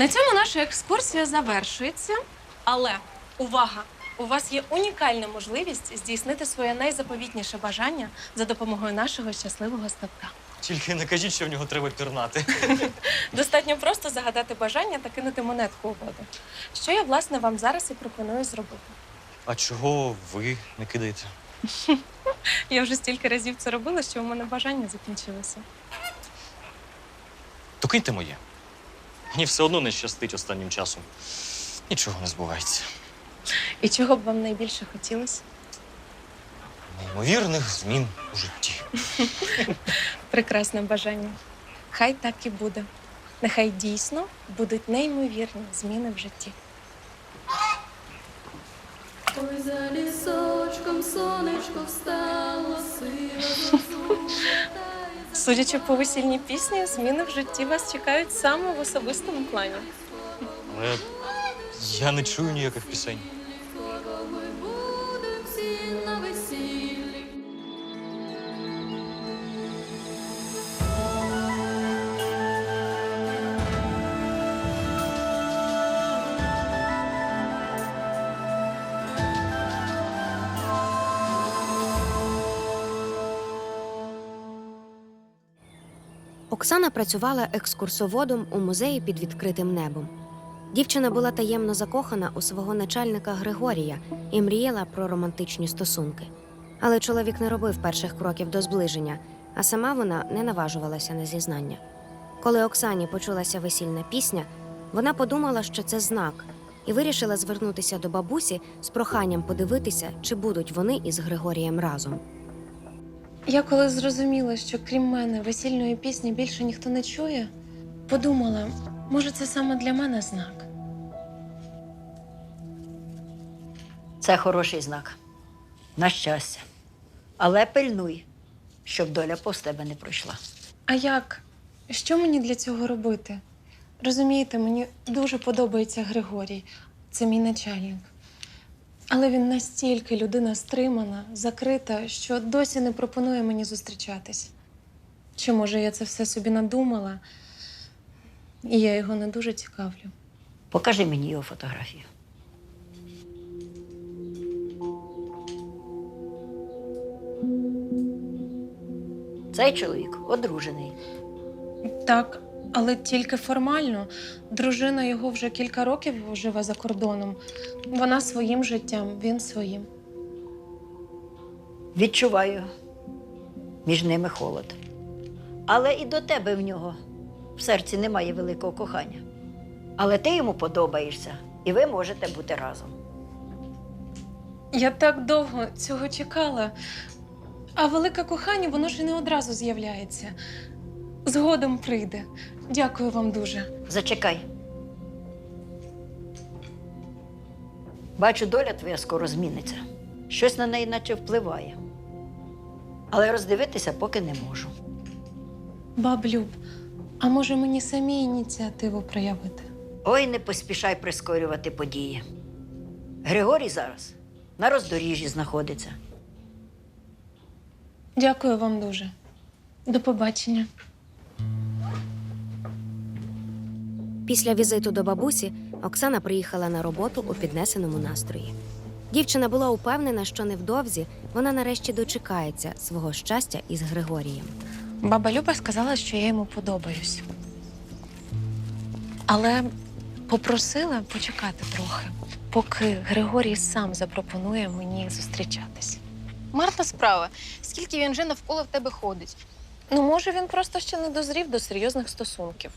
На цьому наша екскурсія завершується. Але увага! У вас є унікальна можливість здійснити своє найзаповітніше бажання за допомогою нашого щасливого ставка. Тільки не кажіть, що в нього треба пірнати. Достатньо просто загадати бажання та кинути монетку у воду. Що я, власне, вам зараз і пропоную зробити. А чого ви не кидаєте? Я вже стільки разів це робила, що у мене бажання закінчилося. То киньте моє. Мені все одно не щастить останнім часом. Нічого не збувається. І чого б вам найбільше хотілося? Неймовірних змін у житті. Прекрасне бажання. Хай так і буде. Нехай дійсно будуть неймовірні зміни в житті. Ой, за лісочком сонечко встало, сила. Судячи по весільній пісні, зміни в житті вас чекають саме в особистому плані. Але я не чую ніяких пісень. Оксана працювала екскурсоводом у музеї під відкритим небом. Дівчина була таємно закохана у свого начальника Григорія і мріяла про романтичні стосунки. Але чоловік не робив перших кроків до зближення, а сама вона не наважувалася на зізнання. Коли Оксані почулася весільна пісня, вона подумала, що це знак, і вирішила звернутися до бабусі з проханням подивитися, чи будуть вони із Григорієм разом. Я коли зрозуміла, що крім мене весільної пісні більше ніхто не чує, подумала, може, це саме для мене знак. Це хороший знак. На щастя. Але пильнуй, щоб доля повз тебе не пройшла. А як? Що мені для цього робити? Розумієте, мені дуже подобається Григорій, це мій начальник. Але він настільки людина стримана, закрита, що досі не пропонує мені зустрічатись. Чи може я це все собі надумала, і я його не дуже цікавлю. Покажи мені його фотографію. Цей чоловік одружений. Так, але тільки формально. Дружина його вже кілька років живе за кордоном. Вона своїм життям, він своїм. Відчуваю між ними холод. Але і до тебе в нього в серці немає великого кохання. Але ти йому подобаєшся, і ви можете бути разом. Я так довго цього чекала. А велике кохання, воно ж і не одразу з'являється. Згодом прийде. Дякую вам дуже. Зачекай. Бачу, доля твоя скоро зміниться. Щось на неї наче впливає. Але роздивитися поки не можу. Баб Люб, а може мені самі ініціативу проявити? Ой, не поспішай прискорювати події. Григорій зараз на роздоріжжі знаходиться. Дякую вам дуже. До побачення. Після візиту до бабусі Оксана приїхала на роботу у піднесеному настрої. Дівчина була упевнена, що невдовзі вона нарешті дочекається свого щастя із Григорієм. Баба Люба сказала, що я йому подобаюсь. Але попросила почекати трохи, поки Григорій сам запропонує мені зустрічатись. Марна справа. Скільки він вже навколо в тебе ходить? Ну, може, він просто ще не дозрів до серйозних стосунків.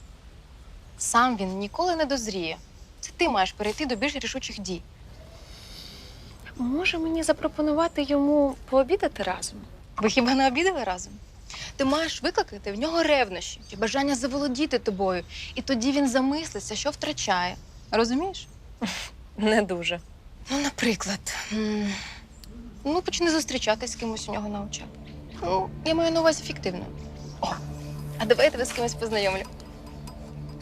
Сам він ніколи не дозріє. Це ти маєш перейти до більш рішучих дій. Може мені запропонувати йому пообідати разом? Ви хіба не обідали разом? Ти маєш викликати в нього ревнощі чи бажання заволодіти тобою, і тоді він замислиться, що втрачає. Розумієш? Не дуже. Ну, наприклад, м, ну почни зустрічатись з кимось у нього на очах. Ну, я маю на увазі фіктивно. О, а давай я тебе з кимось познайомлю.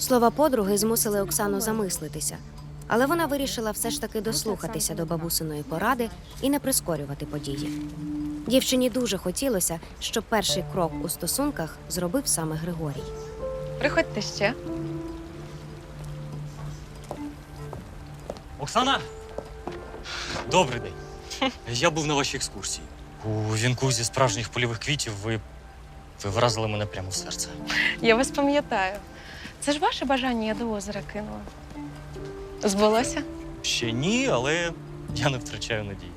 Слова подруги змусили Оксану замислитися, але вона вирішила все ж таки дослухатися до бабусиної поради і не прискорювати події. Дівчині дуже хотілося, щоб перший крок у стосунках зробив саме Григорій. Приходьте ще. Оксана! Добрий день. Я був на вашій екскурсії. У вінку зі справжніх польових квітів ви, ви вразили мене прямо в серце. Я вас пам'ятаю. Це ж ваше бажання я до озера кинула. Збулося? Ще ні, але я не втрачаю надії.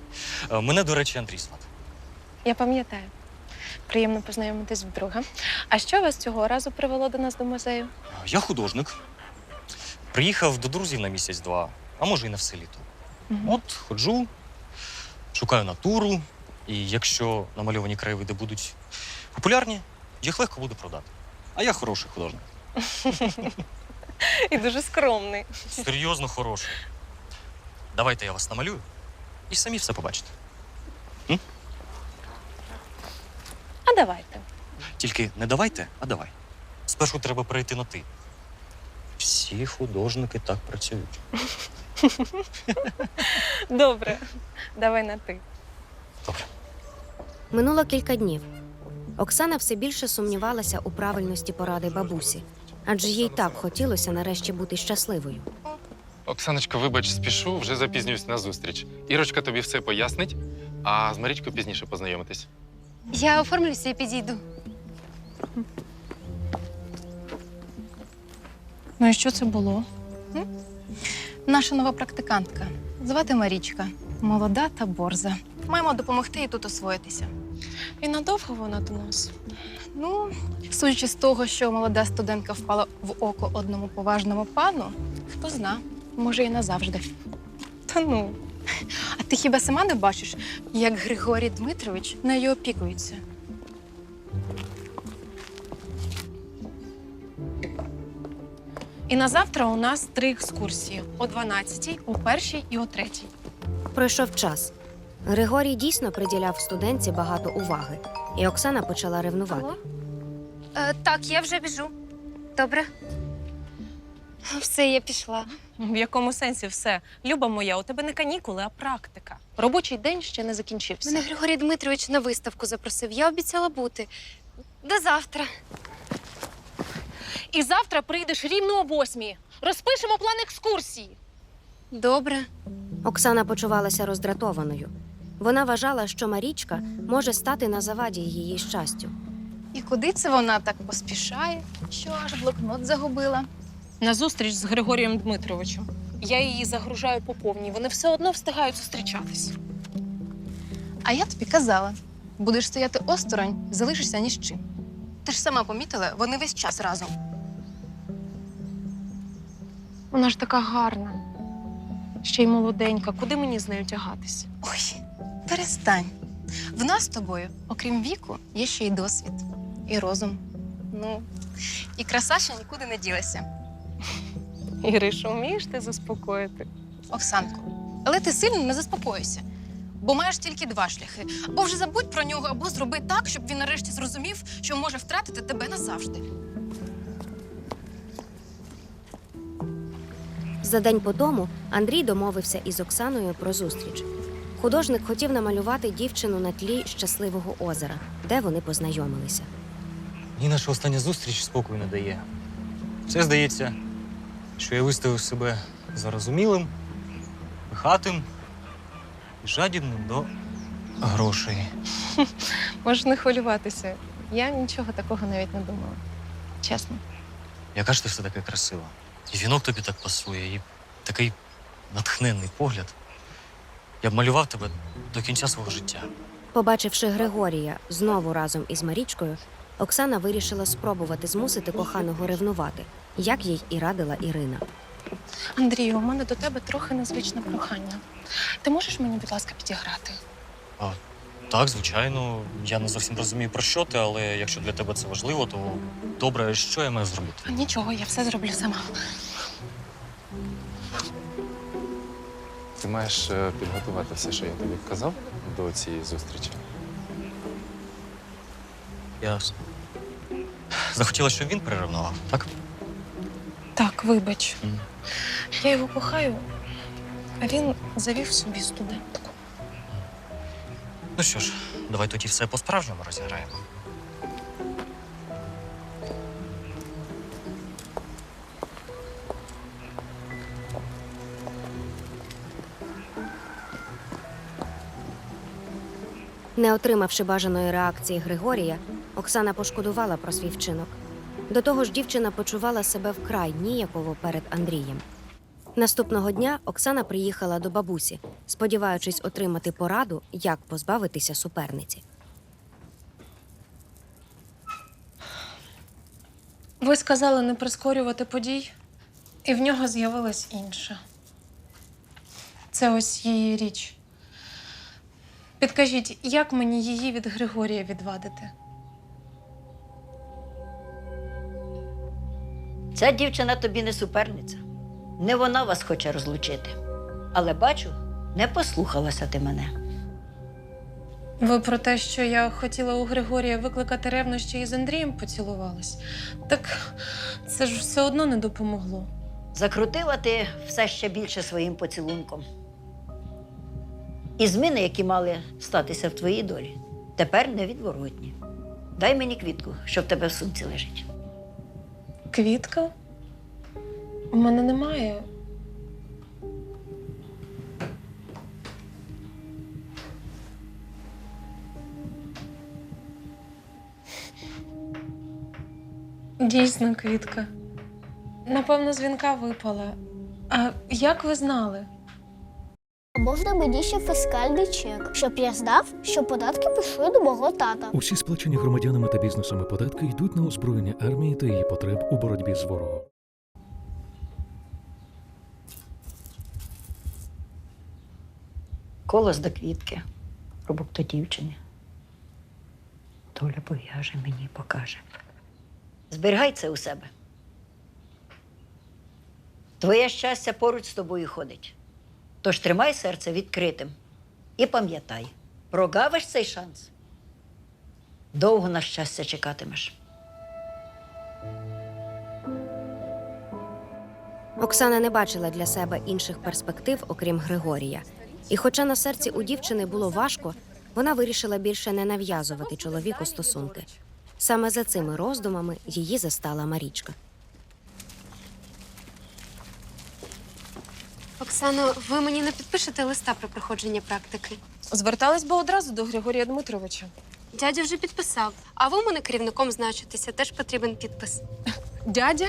Е, Мене, до речі, Андрій звати. Я пам'ятаю. Приємно познайомитись вдруге. А що вас цього разу привело до нас до музею? Я художник. Приїхав до друзів на місяць-два, а може, і на все літо. Мгм. От ходжу, шукаю натуру, і якщо намальовані краєвиди будуть популярні, їх легко буде продати. А я хороший художник. І дуже скромний. Серйозно хороший. Давайте я вас намалюю і самі все побачите. А давайте. Тільки не давайте, а давай. Спершу треба перейти на ти. Всі художники так працюють. Добре. Давай на ти. Добре. Минуло кілька днів. Оксана все більше сумнівалася у правильності поради бабусі, адже їй так хотілося нарешті бути щасливою. Оксаночко, вибач, спішу, вже запізнююсь на зустріч. Ірочка тобі все пояснить, а з Марічкою пізніше познайомитись. Я оформлюся і підійду. Ну і що це було? Наша нова практикантка. Звати Марічка. Молода та борза. Маємо допомогти їй тут освоїтися. І надовго вона до нас? Ну, судячи з того, що молода студентка впала в око одному поважному пану, хто зна, може і назавжди. Та ну. А ти хіба сама не бачиш, як Григорій Дмитрович нею опікується? І на завтра у нас три екскурсії: о 12, о першій і о третій. Пройшов час. Григорій дійсно приділяв студентці багато уваги, і Оксана почала ревнувати. Е, так, я вже біжу. Добре. Все, я пішла. В якому сенсі все? Люба моя, у тебе не канікули, а практика. Робочий день ще не закінчився. Мене Григорій Дмитрович на виставку запросив. Я обіцяла бути. До завтра. І завтра прийдеш рівно о восьмій. Розпишемо план екскурсії. Добре. Оксана почувалася роздратованою. Вона вважала, що Марічка може стати на заваді її щастю. І куди це вона так поспішає, що аж блокнот загубила? На зустріч з Григорієм Дмитровичем. Я її загружаю по повній. Вони все одно встигають зустрічатись. А я тобі казала: будеш стояти осторонь, залишишся ні з чим. Ти ж сама помітила, вони весь час разом. Вона ж така гарна. Ще й молоденька. Куди мені з нею тягатись? Ой, перестань. В нас з тобою, окрім віку, є ще й досвід, і розум. Ну, і краса ще нікуди не ділася. Іриша, вмієш ти заспокоїти? Оксанко, але ти сильно не заспокоїшся, бо маєш тільки два шляхи: або вже забудь про нього, або зроби так, щоб він нарешті зрозумів, що може втратити тебе назавжди. За день по тому Андрій домовився із Оксаною про зустріч. Художник хотів намалювати дівчину на тлі щасливого озера, де вони познайомилися. Мені наша остання зустріч спокою не дає. Все здається, що я виставив себе зарозумілим, пихатим і жадібним до грошей. Можеш не хвилюватися. Я нічого такого навіть не думала. Чесно. Яка ж ти все таке красива? І вінок тобі так пасує, і такий натхненний погляд. Я б малював тебе до кінця свого життя. Побачивши Григорія знову разом із Марічкою, Оксана вирішила спробувати змусити коханого ревнувати, як їй і радила Ірина. Андрію, у мене до тебе трохи незвичне прохання. Ти можеш мені, будь ласка, підіграти? Так, звичайно, я не зовсім розумію про що ти, але якщо для тебе це важливо, то добре, що я маю зробити? Нічого, я все зроблю сама. Ти маєш е, підготувати все, що я тобі казав до цієї зустрічі. Ясно. Захотіла, щоб він переревнував, так? Так, вибач. Мгм. Я його кохаю, а він завів собі студентку. Ну що ж, давай тоді все по-справжньому розіграємо. Не отримавши бажаної реакції Григорія, Оксана пошкодувала про свій вчинок. До того ж, дівчина почувала себе вкрай ніяково перед Андрієм. Наступного дня Оксана приїхала до бабусі, сподіваючись отримати пораду, як позбавитися суперниці. Ви сказали не прискорювати подій, і в нього з'явилась інша. Це ось її річ. Підкажіть, як мені її від Григорія відвадити? Ця дівчина тобі не суперниця. Не вона вас хоче розлучити. Але бачу, не послухалася ти мене. Ви про те, що я хотіла у Григорія викликати ревнощі і з Андрієм поцілувалась? Так це ж все одно не допомогло. Закрутила ти все ще більше своїм поцілунком. І зміни, які мали статися в твоїй долі, тепер невідворотні. Дай мені квітку, що в тебе в сумці лежить. Квітка? У мене немає. Дійсно, квітка. Напевно, з вінка випала. А як ви знали? Можна мені ще фіскальний чек, щоб я знав, що податки пішли до мого тата. Усі сплачені громадянами та бізнесами податки йдуть на озброєння армії та її потреб у боротьбі з ворогом. Колос до квітки, рубок до дівчини. Доля пов'яже мені покаже. Зберігай це у себе. Твоє щастя поруч з тобою ходить. Тож тримай серце відкритим і пам'ятай, прогавиш цей шанс. Довго на щастя чекатимеш. Оксана не бачила для себе інших перспектив, окрім Григорія. І хоча на серці у дівчини було важко, вона вирішила більше не нав'язувати чоловіку стосунки. Саме за цими роздумами її застала Марічка. Оксано, ви мені не підпишете листа про проходження практики? Звертались би одразу до Григорія Дмитровича. Дядя вже підписав, а ви у мене керівником значитеся, теж потрібен підпис. Дядя?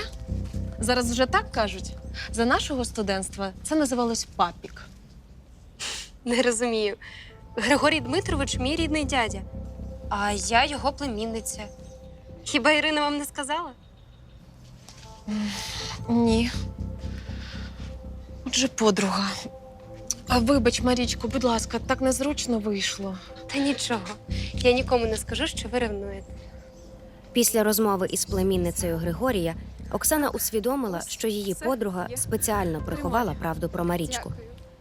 Зараз вже так кажуть. За нашого студентства це називалось папік. Не розумію. Григорій Дмитрович мій рідний дядя, а я його племінниця. Хіба Ірина вам не сказала? Ні. Отже, подруга. А вибач, Марічко, будь ласка, так незручно вийшло. Та нічого. Я нікому не скажу, що ви ревнуєте. Після розмови із племінницею Григорія Оксана усвідомила, що її подруга спеціально приховала правду про Марічку.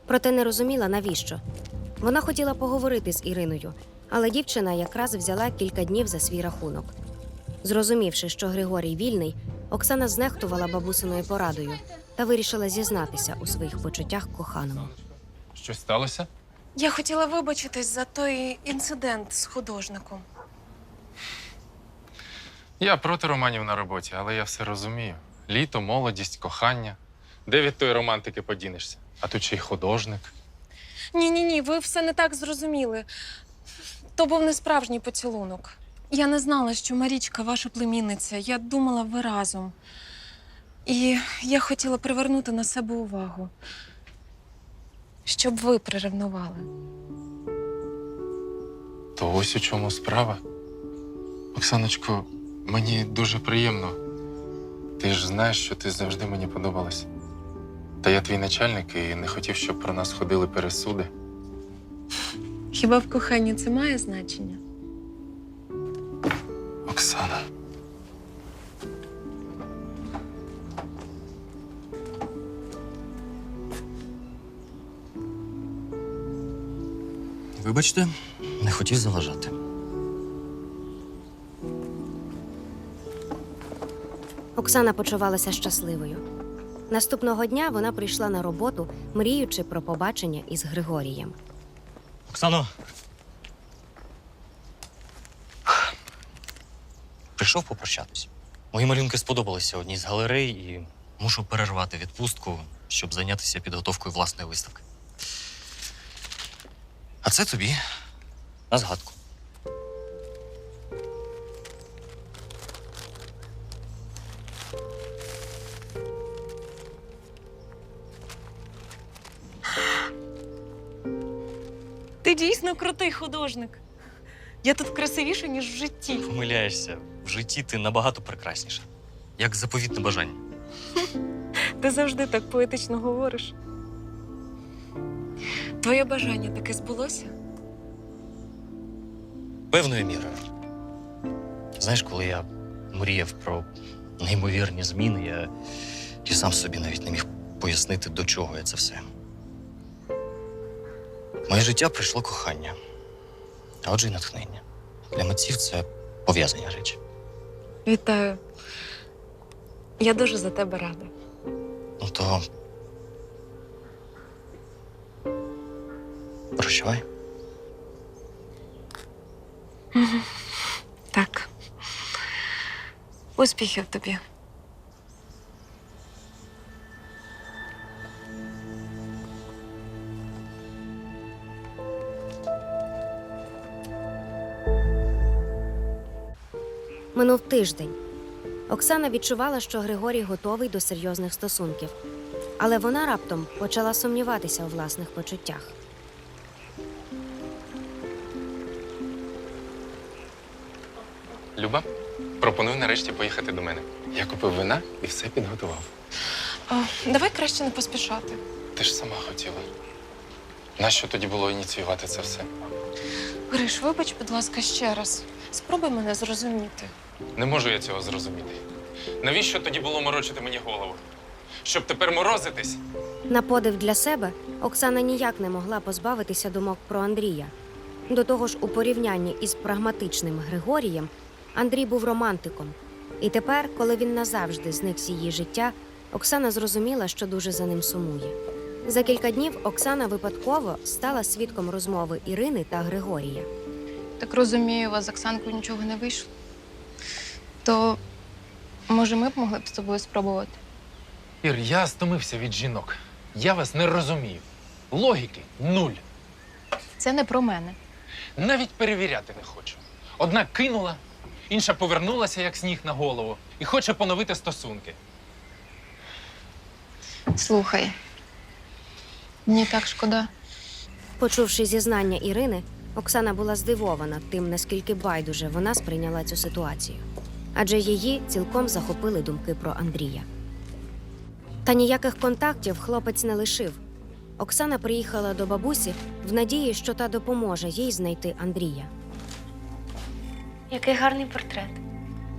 Проте не розуміла, навіщо. Вона хотіла поговорити з Іриною, але дівчина якраз взяла кілька днів за свій рахунок. Зрозумівши, що Григорій вільний, Оксана знехтувала бабусиною порадою та вирішила зізнатися у своїх почуттях коханому. Щось сталося? Я хотіла вибачитись за той інцидент з художником. Я проти романів на роботі, але я все розумію. Літо, молодість, кохання. Де від тої романтики подінешся? А тут ще й художник. Ні, ні, ні, ви все не так зрозуміли. То був не справжній поцілунок. Я не знала, що Марічка ваша племінниця. Я думала, ви разом. І я хотіла привернути на себе увагу, щоб ви приревнували. То ось у чому справа. Оксаночко, мені дуже приємно. Ти ж знаєш, що ти завжди мені подобалась. Та я твій начальник і не хотів, щоб про нас ходили пересуди. Хіба в коханні це має значення? Оксана. Вибачте, не хотів заважати. Оксана почувалася щасливою. Наступного дня вона прийшла на роботу, мріючи про побачення із Григорієм. Оксано. Прийшов попрощатись. Мої малюнки сподобалися одній з галерей і мушу перервати відпустку, щоб зайнятися підготовкою власної виставки. А це тобі на згадку. Ти дійсно крутий художник. Я тут красивіша, ніж в житті. Помиляєшся. В житті ти набагато прекрасніша. Як заповітне бажання. Ти завжди так поетично говориш. Твоє бажання таке збулося? Певною мірою. Знаєш, коли я мріяв про неймовірні зміни, я і сам собі навіть не міг пояснити, до чого я це все. В Моє життя прийшло кохання, а отже, й натхнення. Для митців це пов'язані речі. Вітаю. Я дуже за тебе рада. Ну то. Прощавай. Так. Успіхів тобі. Минув тиждень. Оксана відчувала, що Григорій готовий до серйозних стосунків, але вона раптом почала сумніватися у власних почуттях. Пропоную нарешті поїхати до мене. Я купив вина і все підготував. А, давай краще не поспішати. Ти ж сама хотіла. Нащо тоді було ініціювати це все? Гриш, вибач, будь ласка, ще раз. Спробуй мене зрозуміти. Не можу я цього зрозуміти. Навіщо тоді було морочити мені голову? Щоб тепер морозитись? На подив для себе Оксана ніяк не могла позбавитися думок про Андрія. До того ж, у порівнянні із прагматичним Григорієм, Андрій був романтиком. І тепер, коли він назавжди зник з її життя, Оксана зрозуміла, що дуже за ним сумує. За кілька днів Оксана випадково стала свідком розмови Ірини та Григорія. Так розумію, у вас з Оксанкою нічого не вийшло. То може ми б могли б з тобою спробувати? Ір, я стомився від жінок. Я вас не розумію. Логіки нуль. Це не про мене. Навіть перевіряти не хочу. Одна кинула, інша повернулася, як сніг на голову, і хоче поновити стосунки. Слухай. Мені так шкода. Почувши зізнання Ірини, Оксана була здивована тим, наскільки байдуже вона сприйняла цю ситуацію. Адже її цілком захопили думки про Андрія. Та ніяких контактів хлопець не лишив. Оксана приїхала до бабусі в надії, що та допоможе їй знайти Андрія. Який гарний портрет.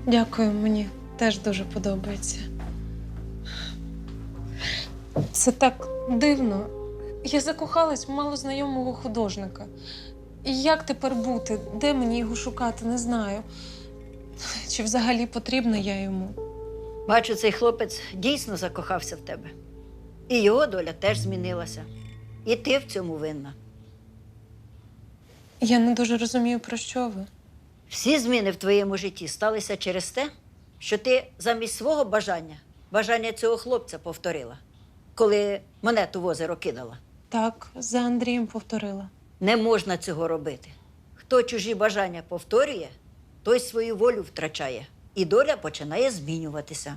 Дякую, мені теж дуже подобається. Це так дивно. Я закохалась в малознайомого художника. І як тепер бути? Де мені його шукати, не знаю. Чи взагалі потрібна я йому? Бачу, цей хлопець дійсно закохався в тебе. І його доля теж змінилася. І ти в цьому винна. Я не дуже розумію, про що ви. Всі зміни в твоєму житті сталися через те, що ти замість свого бажання бажання цього хлопця повторила, коли монету в озеро кидала. Так, за Андрієм повторила. Не можна цього робити. Хто чужі бажання повторює, той свою волю втрачає, і доля починає змінюватися.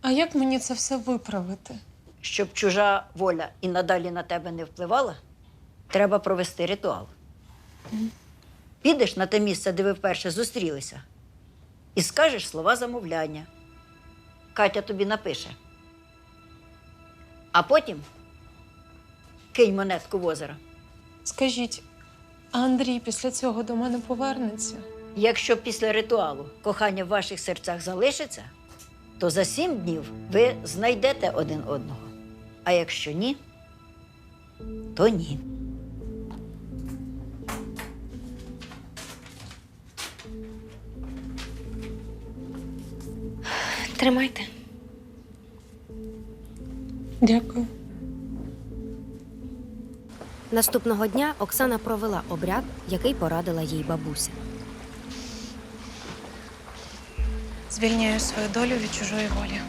А як мені це все виправити? Щоб чужа воля і надалі на тебе не впливала, треба провести ритуал. Підеш на те місце, де ви вперше зустрілися, і скажеш слова замовляння. Катя тобі напише. А потім кинь монетку в озеро. Скажіть, а Андрій після цього до мене повернеться? Якщо після ритуалу кохання в ваших серцях залишиться, то за сім днів ви знайдете один одного. А якщо ні, то ні. Тримайте. Дякую. Наступного дня Оксана провела обряд, який порадила їй бабуся. Звільняю свою долю від чужої волі.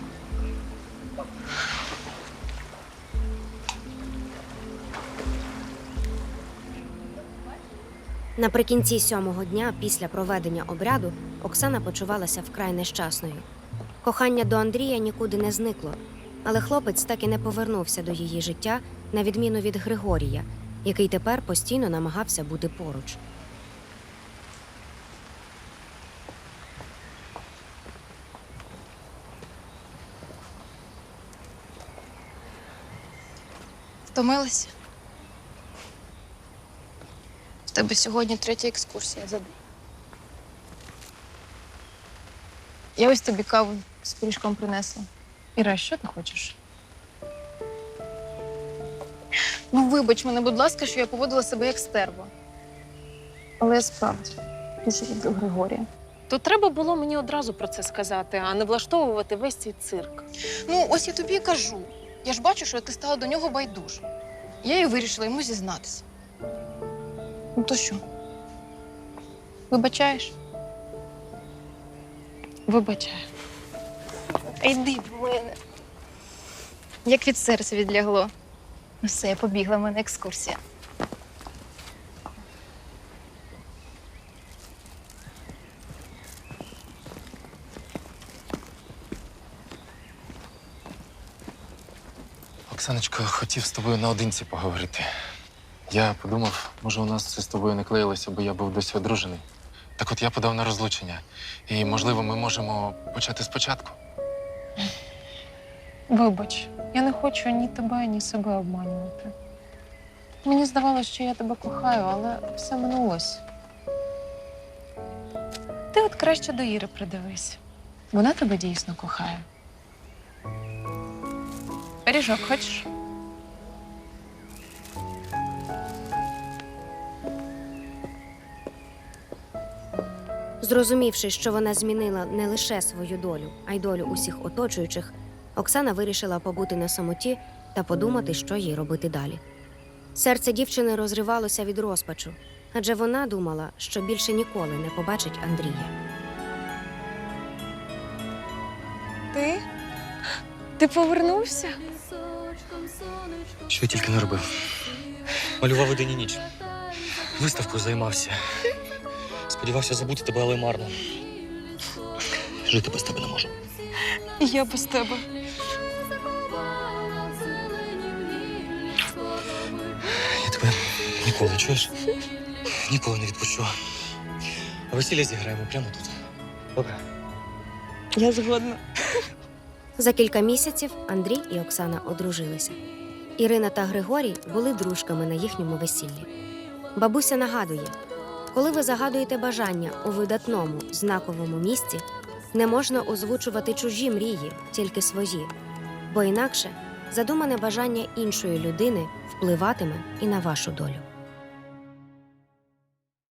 Наприкінці сьомого дня після проведення обряду Оксана почувалася вкрай нещасною. Кохання до Андрія нікуди не зникло, але хлопець так і не повернувся до її життя, на відміну від Григорія, який тепер постійно намагався бути поруч. Втомилася? В тебе сьогодні третя екскурсія за день. Я ось тобі каву з пиріжком принесла. Іра, що ти хочеш? Ну, вибач мене, будь ласка, що я поводила себе як стерва. Але я справді дуже люблю Григорія. То треба було мені одразу про це сказати, а не влаштовувати весь цей цирк. Ну, ось я тобі і кажу. Я ж бачу, що ти стала до нього байдужа. Я і вирішила йому зізнатися. Ну, то що? Вибачаєш? Вибачаю. Йди в мене. Як від серця відлягло. Ну все, я побігла, в мене екскурсія. Оксаночко, хотів з тобою наодинці поговорити. Я подумав, може, у нас це з тобою не клеїлося, бо я був досі одружений. Так от я подав на розлучення. І, можливо, ми можемо почати спочатку. Вибач, я не хочу ні тебе, ні себе обманювати. Мені здавалося, що я тебе кохаю, але все минулось. Ти от краще до Іри придивись. Вона тебе дійсно кохає. Пиріжок хочеш? Зрозумівши, що вона змінила не лише свою долю, а й долю усіх оточуючих, Оксана вирішила побути на самоті та подумати, що їй робити далі. Серце дівчини розривалося від розпачу, адже вона думала, що більше ніколи не побачить Андрія. Ти? Ти повернувся? Що я тільки не робив. Малював день і ніч. Виставкою займався. Сподівався забути тебе, але марно. Жити без тебе не можу. І я без тебе. Ніколи чуєш? Ніколи не відпущу. А весілля зіграємо прямо тут. Добре. Я згодна. За кілька місяців Андрій і Оксана одружилися. Ірина та Григорій були дружками на їхньому весіллі. Бабуся нагадує: коли ви загадуєте бажання у видатному, знаковому місці, не можна озвучувати чужі мрії, тільки свої, бо інакше задумане бажання іншої людини впливатиме і на вашу долю.